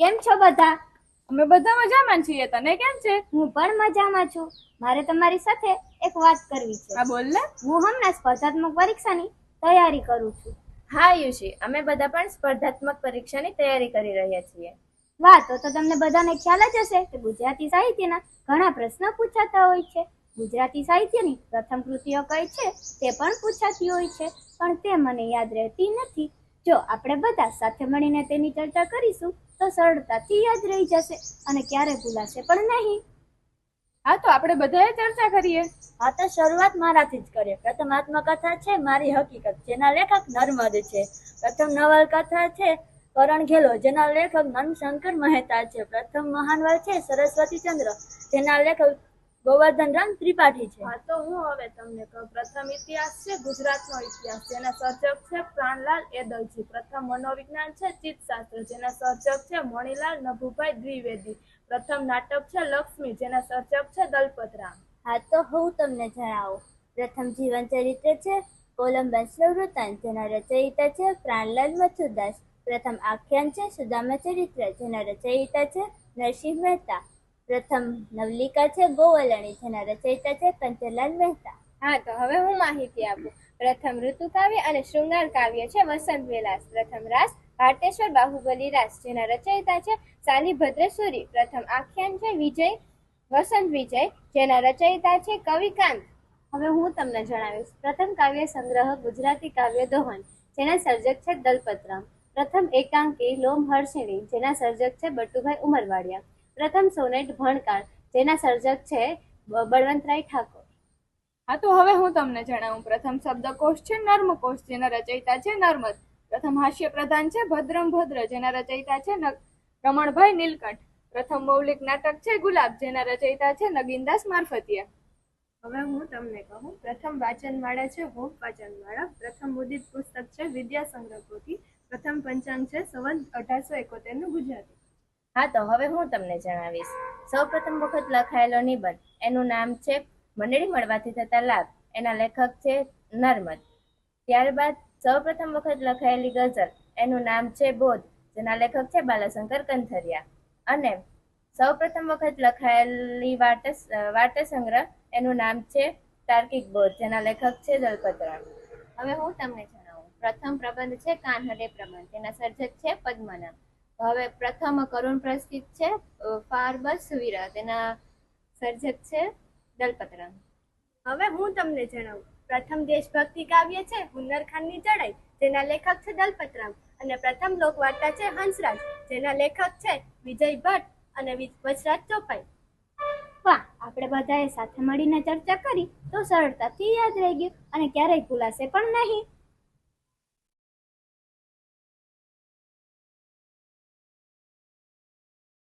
કેમ છો બધા? અમે બધા મજામાં છીએ. તને કેમ છે? હું પણ મજામાં છું. મારે તમારી સાથે એક વાત કરવી છે. હા બોલ ને. હું હમણાં સ્પર્ધાત્મક પરીક્ષાની તૈયારી કરું છું. હા યુશી. અમે બધા પણ સ્પર્ધાત્મક પરીક્ષાની તૈયારી કરી રહ્યા છીએ. વાહ તો તો તમને બધાને ખ્યાલ જ હશે કે ગુજરાતી સાહિત્યના ઘણા પ્રશ્નો પૂછાતા હોય છે. ગુજરાતી સાહિત્યની પ્રથમ કૃતિઓ કઈ છે તે પણ પૂછાતી હોય છે પણ તે મને યાદ રહેતી નથી. જો આપણે બધા સાથે મળીને તેની ચર્ચા કરીશું તો સરળતાથી યાદ રહી જશે અને ક્યારે ભૂલાશે પણ નહીં. હા તો આપણે બધાએ ચર્ચા કરીએ. હા તો શરૂઆત મારાથી જ કરીએ. પ્રથમ આત્મકથા છે મારી હકીકત જેના લેખક નર્મદ છે. પ્રથમ નવલકથા છે કરણ ઘેલો જેના લેખક મનશંકર મહેતા છે. પ્રથમ મહાનવલ છે સરસ્વતી ચંદ્ર જેના લેખક ગોવર્ધન રામ ત્રિપાઠી છે. હા તો હું હવે તમને કહું પ્રથમ ઇતિહાસ છે ગુજરાતનો ઇતિહાસ જેના સર્જક છે પ્રાણલાલ એદલજી. પ્રથમ મનોવિજ્ઞાન છે ચિત્તશાસ્ત્ર. જેના સર્જક છે મણિલાલ નભુભાઈ દ્વિવેદી. પ્રથમ નાટક છે લક્ષ્મી. જેના સર્જક છે દલપતરામ હા તો હું તમને જણાવું. પ્રથમ જીવન ચરિત્ર છે કોલંબસનો વૃત્તાંત જેના રચયિતા છે પ્રાણલાલ મથુદાસ પ્રથમ આખ્યાન છે સુદામા ચરિત્ર. જેના રચયિતા છે નરસિંહ મહેતા. પ્રથમ નવલિકા છે, ગોવલણી જેના રચયિતા છે પંચલાલ મહેતા. હા, તો હવે હું માહિતી આપું. પ્રથમ ઋતુ કાવ્ય અને શૃંગાર કાવ્ય છે, વસંત વિલાસ. પ્રથમ રાસ ભાટેશ્વર બાહુબલી રાસ, જેના રચયિતા છે, સાલીભદ્ર સુરી. પ્રથમ આખ્યાન છે, વિજય, વસંત વિજય, જેના રચયિતા છે, કવિકાંત. હવે હું તમને જણાવીશ. પ્રથમ કાવ્ય સંગ્રહ, ગુજરાતી કાવ્ય દોહન જેના સર્જક છે દલપતરામ. પ્રથમ એકાંકી, લોમહર્ષિણી, જેના સર્જક છે બટુભાઈ ઉમરવાડિયા. પ્રથમ સોનેટ ભણકાર જેના સર્જક છે બળવંતરાય ઠાકોર. હા તો હવે હું તમને જણાવું. પ્રથમ શબ્દકોશ છે નર્મકોશ જેના રચયિતા છે નર્મદ. પ્રથમ હાસ્ય પ્રધાન છે ભદ્રમ ભદ્ર જેના રચયિતા છે રમણભાઈ નીલકંઠ. પ્રથમ મૌલિક નાટક છે ગુલાબ જેના રચયિતા છે નગીનદાસ મારફતિયા. હવે હું તમને કહું પ્રથમ વાચનમાળા છે હોમ વાચનમાળા. પ્રથમ મુદિત પુસ્તક છે વિદ્યા સંગ્રહ પ્રથમ પંચાંગ છે સંવંત અઢારસો એકોતેરનું ગુજરાતી. હા, તો હવે હું તમને જણાવીશ. સૌપ્રથમ વખત લખાયેલો નિબંધ. એનું નામ છે મંડળી મળવાથી થતા લાભ. એના લેખક છે નર્મદ. ત્યારબાદ સૌપ્રથમ વખત લખાયેલી ગઝલ. એનું નામ છે બોધ, જેના લેખક છે બાલાશંકર કંથરિયા. અને સૌપ્રથમ વખત લખાયેલી વાર્ત સંગ્રહ એનું નામ છે તાર્કિક બોધ, જેના લેખક છે દલપતરામ હવે હું તમને જણાવું. પ્રથમ પ્રબંધ છે કાનહરે પ્રબંધ. તેના સર્જક છે પદ્મનાભ. હવે પ્રથમ કરુણ પ્રસ્કિત છે ફારબસ વીરા તેના સર્જક છે દલપતરામ. હવે હું તમને જણાવું. પ્રથમ દેશભક્તિ કાવ્ય છે હુન્નરખાનની ચડાઈ જેના લેખક છે દલપતરામ. અને પ્રથમ લોકવાર્તા છે હંસરાજ જેના લેખક છે વિજય ભટ્ટ અને વજરાજ ચોપાઈ. વાહ આપણે બધાએ સાથે મળીને ચર્ચા કરી તો સરળતાથી યાદ રહી ગયું. અને ક્યારેય ભૂલાશે પણ નહીં.